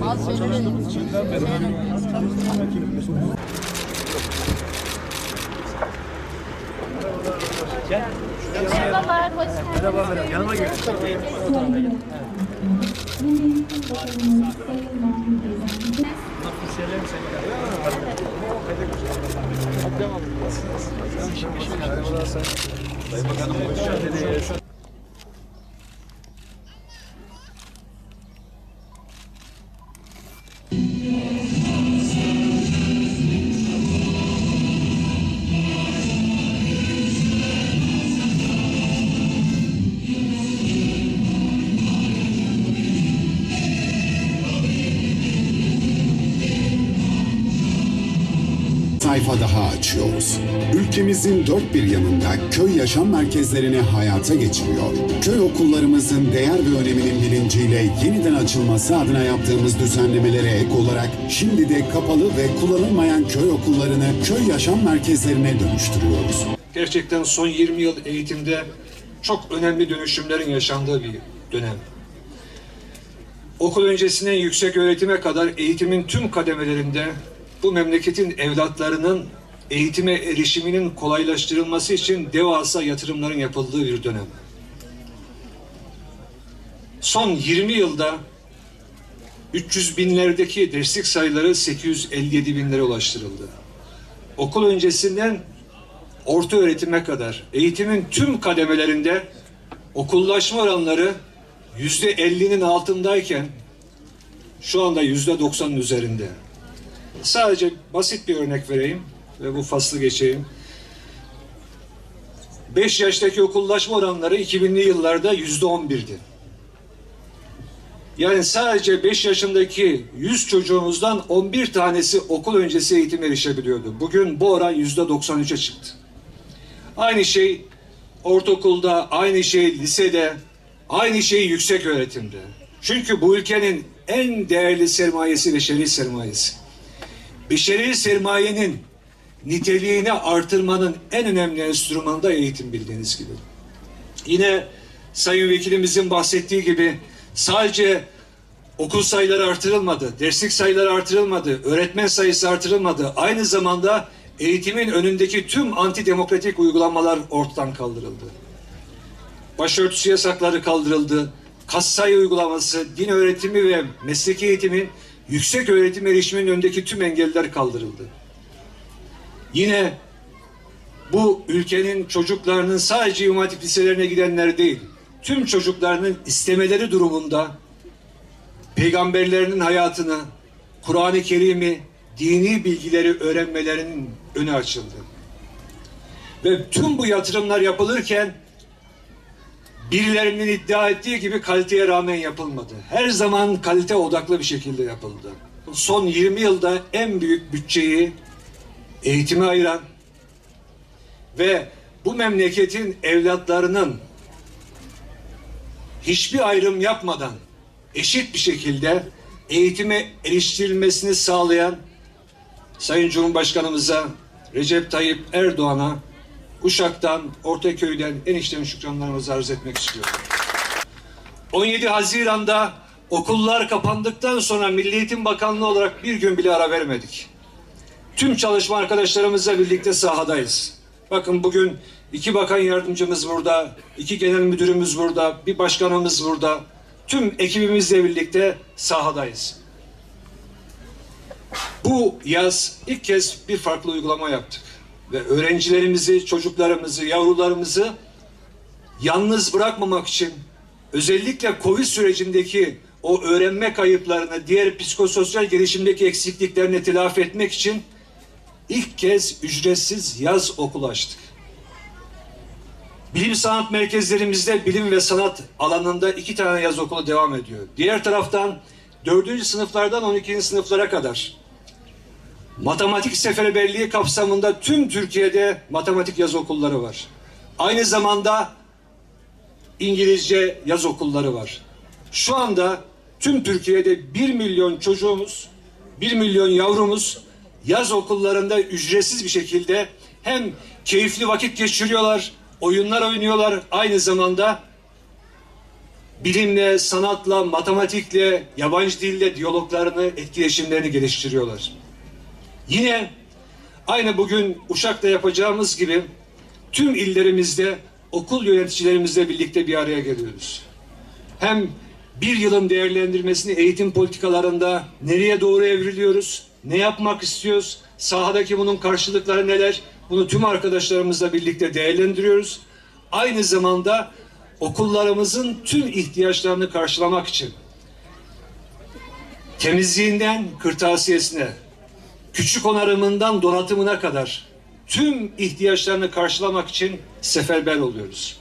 Bazı şeyleri Merhabalar, hoş geldiniz. Merhaba, merhaba. Yanıma gelin. Sayfa daha açıyoruz. Ülkemizin dört bir yanında köy yaşam merkezlerini hayata geçiriyor. Köy okullarımızın değer ve öneminin bilinciyle yeniden açılması adına yaptığımız düzenlemelere ek olarak şimdi de kapalı ve kullanılmayan köy okullarını köy yaşam merkezlerine dönüştürüyoruz. Gerçekten son 20 yıl eğitimde çok önemli dönüşümlerin yaşandığı bir dönem. Okul öncesinden yüksek öğretime kadar eğitimin tüm kademelerinde bu memleketin evlatlarının eğitime erişiminin kolaylaştırılması için devasa yatırımların yapıldığı bir dönem. Son 20 yılda 300 binlerdeki derslik sayıları 857 binlere ulaştırıldı. Okul öncesinden orta öğretime kadar eğitimin tüm kademelerinde okullaşma oranları yüzde 50'nin altındayken şu anda yüzde 90'ın üzerinde. Sadece basit bir örnek vereyim ve bu faslı geçeyim. 5 yaştaki okullaşma oranları 2000'li yıllarda yüzde 11'di. Yani sadece 5 yaşındaki 100 çocuğumuzdan 11 tanesi okul öncesi eğitim erişebiliyordu. Bugün bu oran yüzde 93'e çıktı. Aynı şey ortaokulda, aynı şey lisede, aynı şey yüksek öğretimde. Çünkü bu ülkenin en değerli sermayesi beşeri sermayesi. Beşeri sermayenin niteliğini artırmanın en önemli enstrümanı da eğitim bildiğiniz gibi. Yine Sayın Vekilimizin bahsettiği gibi sadece okul sayıları artırılmadı, derslik sayıları artırılmadı, öğretmen sayısı artırılmadı. Aynı zamanda eğitimin önündeki tüm antidemokratik uygulamalar ortadan kaldırıldı. Başörtüsü yasakları kaldırıldı. Kas sayı uygulaması, din öğretimi ve mesleki eğitimin yüksek öğretim erişiminin önündeki tüm engeller kaldırıldı. Yine bu ülkenin çocuklarının sadece Hatip liselerine gidenler değil, tüm çocuklarının istemeleri durumunda peygamberlerinin hayatını, Kur'an-ı Kerim'i, dini bilgileri öğrenmelerinin önü açıldı. Ve tüm bu yatırımlar yapılırken birilerinin iddia ettiği gibi kaliteye rağmen yapılmadı. Her zaman kalite odaklı bir şekilde yapıldı. Son 20 yılda en büyük bütçeyi eğitime ayıran ve bu memleketin evlatlarının hiçbir ayrım yapmadan eşit bir şekilde eğitime eriştirilmesini sağlayan Sayın Cumhurbaşkanımıza Recep Tayyip Erdoğan'a Uşak'tan, Ortaköy'den en içten şükranlarımızı arz etmek istiyorum. 17 Haziran'da okullar kapandıktan sonra Milli Eğitim Bakanlığı olarak bir gün bile ara vermedik. Tüm çalışma arkadaşlarımızla birlikte sahadayız. Bakın bugün iki bakan yardımcımız burada, iki genel müdürümüz burada, bir başkanımız burada. Tüm ekibimizle birlikte sahadayız. Bu yaz ilk kez bir farklı uygulama yaptık. Ve öğrencilerimizi, çocuklarımızı, yavrularımızı yalnız bırakmamak için özellikle Covid sürecindeki o öğrenme kayıplarını, diğer psikososyal gelişimdeki eksikliklerini telafi etmek için ilk kez ücretsiz yaz okulu açtık. Bilim sanat merkezlerimizde bilim ve sanat alanında iki tane yaz okulu devam ediyor. Diğer taraftan dördüncü sınıflardan 12. sınıflara kadar matematik seferberliği kapsamında tüm Türkiye'de matematik yaz okulları var. Aynı zamanda İngilizce yaz okulları var. Şu anda tüm Türkiye'de 1 milyon çocuğumuz, 1 milyon yavrumuz yaz okullarında ücretsiz bir şekilde hem keyifli vakit geçiriyorlar, oyunlar oynuyorlar, aynı zamanda bilimle, sanatla, matematikle, yabancı dille diyaloglarını, etkileşimlerini geliştiriyorlar. Yine aynı bugün Uşak'ta yapacağımız gibi tüm illerimizde okul yöneticilerimizle birlikte bir araya geliyoruz. Hem bir yılın değerlendirmesini eğitim politikalarında nereye doğru evriliyoruz, ne yapmak istiyoruz, sahadaki bunun karşılıkları neler, bunu tüm arkadaşlarımızla birlikte değerlendiriyoruz. Aynı zamanda okullarımızın tüm ihtiyaçlarını karşılamak için temizliğinden kırtasiyesine, küçük onarımından donatımına kadar tüm ihtiyaçlarını karşılamak için seferber oluyoruz.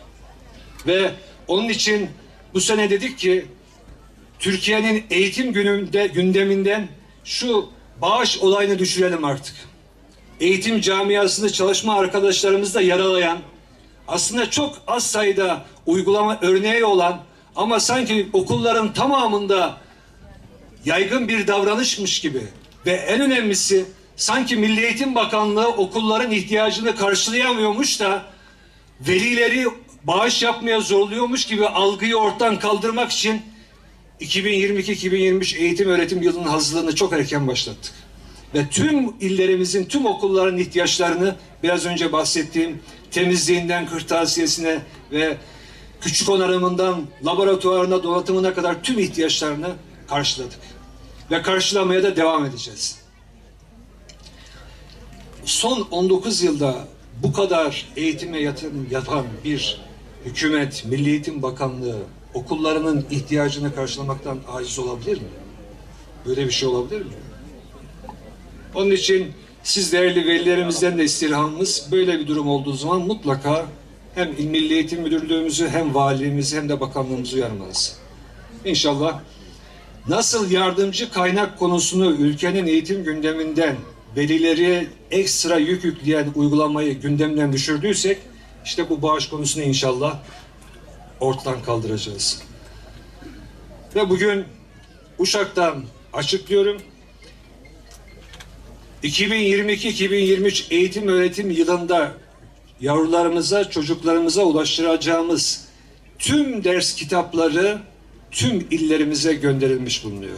Ve onun için bu sene dedik ki Türkiye'nin eğitim gününde gündeminden şu bağış olayını düşürelim artık. Eğitim camiasında çalışma arkadaşlarımızı da yaralayan, aslında çok az sayıda uygulama örneği olan ama sanki okulların tamamında yaygın bir davranışmış gibi ve en önemlisi sanki Milli Eğitim Bakanlığı okulların ihtiyacını karşılayamıyormuş da velileri bağış yapmaya zorluyormuş gibi algıyı ortadan kaldırmak için 2022-2023 eğitim öğretim yılının hazırlığını çok erken başlattık. Ve tüm illerimizin, tüm okulların ihtiyaçlarını biraz önce bahsettiğim temizliğinden kırtasiyesine ve küçük onarımından laboratuvarına, donatımına kadar tüm ihtiyaçlarını karşıladık. Ve karşılamaya da devam edeceğiz. Son 19 yılda bu kadar eğitime yatırım yapan bir hükümet, Milli Eğitim Bakanlığı okullarının ihtiyacını karşılamaktan aciz olabilir mi? Böyle bir şey olabilir mi? Onun için siz değerli velilerimizden de istirhamımız böyle bir durum olduğu zaman mutlaka hem İl Milli Eğitim Müdürlüğümüzü hem valiliğimizi hem de bakanlığımızı uyarmanız. İnşallah nasıl yardımcı kaynak konusunu ülkenin eğitim gündeminden velileri ekstra yük yükleyen uygulamayı gündemden düşürdüysek işte bu bağış konusunu inşallah ortadan kaldıracağız. Ve bugün Uşak'tan açıklıyorum. 2022-2023 eğitim öğretim yılında yavrularımıza, çocuklarımıza ulaştıracağımız tüm ders kitapları tüm illerimize gönderilmiş bulunuyor.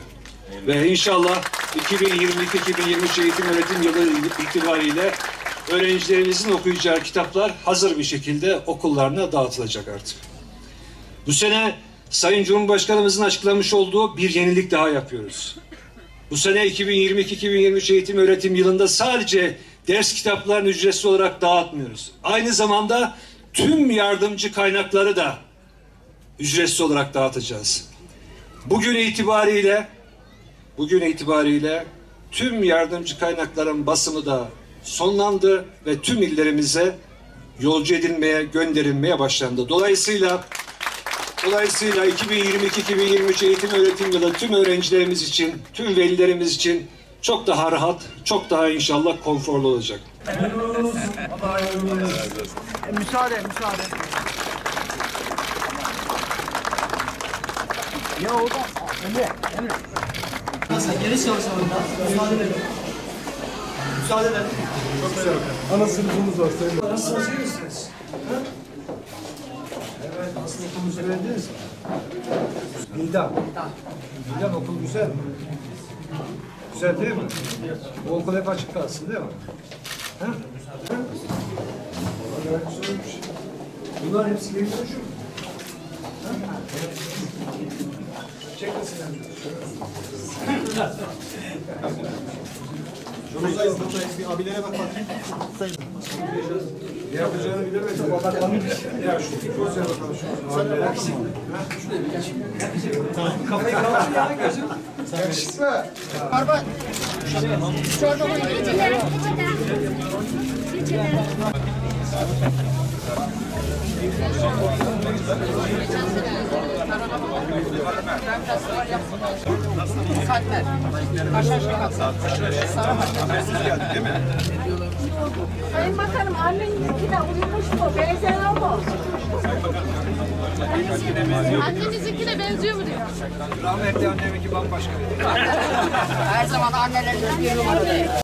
Ve inşallah 2022-2023 eğitim öğretim yılı itibariyle öğrencilerimizin okuyacağı kitaplar hazır bir şekilde okullarına dağıtılacak artık. Bu sene Sayın Cumhurbaşkanımızın açıklamış olduğu bir yenilik daha yapıyoruz. Bu sene 2022-2023 eğitim öğretim yılında sadece ders kitaplarını ücretsiz olarak dağıtmıyoruz. Aynı zamanda tüm yardımcı kaynakları da ücretsiz olarak dağıtacağız. Bugün itibariyle bugün itibariyle tüm yardımcı kaynakların basımı da sonlandı ve tüm illerimize yolcu edilmeye, gönderilmeye başlandı. Dolayısıyla Dolayısıyla 2022-2023 eğitim öğretim yılı tüm öğrencilerimiz için, tüm velilerimiz için çok daha rahat, çok daha inşallah konforlu olacak. Müsaade, müsaade. Ya o da Emre, Emre. Sen çalışalım da. Müsaade edin. Müsaade edin. Çok güzel. Ana sınıfımız var sayın iyi misiniz? Evet, aslında okulunuzu beğendiniz mi? Bildan. Bildan okul güzel mi? Güzel değil mi? Bu okul hep açık kalsın değil mi? Ha? Bunlar hepsi mü? Ha? Çek. Buradayız, buradayız. Bir abilere bak bakayım. Ne yapacağını bilemedim. Ya şu gözle bakalım şu. Sen eksik mi? Kafayı kaldır ya gözüm. Yakışıklı. Sayın Bakanım anneninki de uyumuş mu? Benzer mu? Annenizinki de benziyor mu diyor. Rahmetli anneminki bambaşka. Her zaman annelerin bir numaralı.